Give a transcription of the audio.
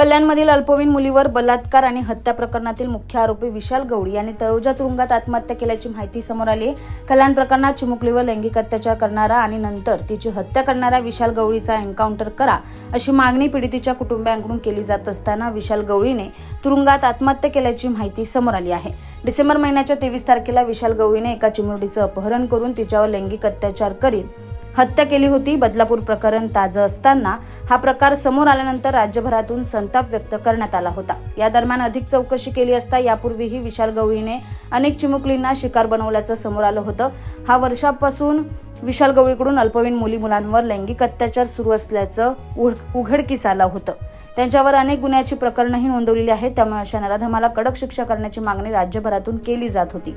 कल्याणमधील अल्पवयीन मुलीवर बलात्कार आणि हत्या प्रकरणातील मुख्य आरोपी विशाल गवळी याने तळोजा तुरुंगात आत्महत्या केल्याची माहिती समोर आली आहे. कल्याण प्रकरणात चिमुकलीवर लैंगिक अत्याचार करणारा आणि नंतर तिची हत्या करणाऱ्या विशाल गवळीचा एन्काउंटर करा अशी मागणी पीडितीच्या कुटुंबियांकडून केली जात असताना विशाल गवळीने तुरुंगात आत्महत्या केल्याची माहिती समोर आली आहे. डिसेंबर महिन्याच्या तेवीस तारखेला विशाल गवळीने एका चिमुरडीचं अपहरण करून तिच्यावर लैंगिक अत्याचार करीत हत्या केली होती. बदलापूर प्रकरण ताजं असताना हा प्रकार समोर आल्यानंतर राज्यभरातून संताप व्यक्त करण्यात आला होता. या दरम्यान अधिक चौकशी केली असता यापूर्वीही विशाल गवळीने अनेक चिमुकलींना शिकार बनवल्याचं समोर आलं होतं. हा वर्षापासून विशाल गवळीकडून अल्पवयीन मुली मुलांवर लैंगिक अत्याचार सुरू असल्याचं उघ- उघडकीस आलं होतं. त्यांच्यावर अनेक गुन्ह्याची प्रकरणंही नोंदवलेली आहेत. त्यामुळे अशा नराधमाला कडक शिक्षा करण्याची मागणी राज्यभरातून केली जात होती.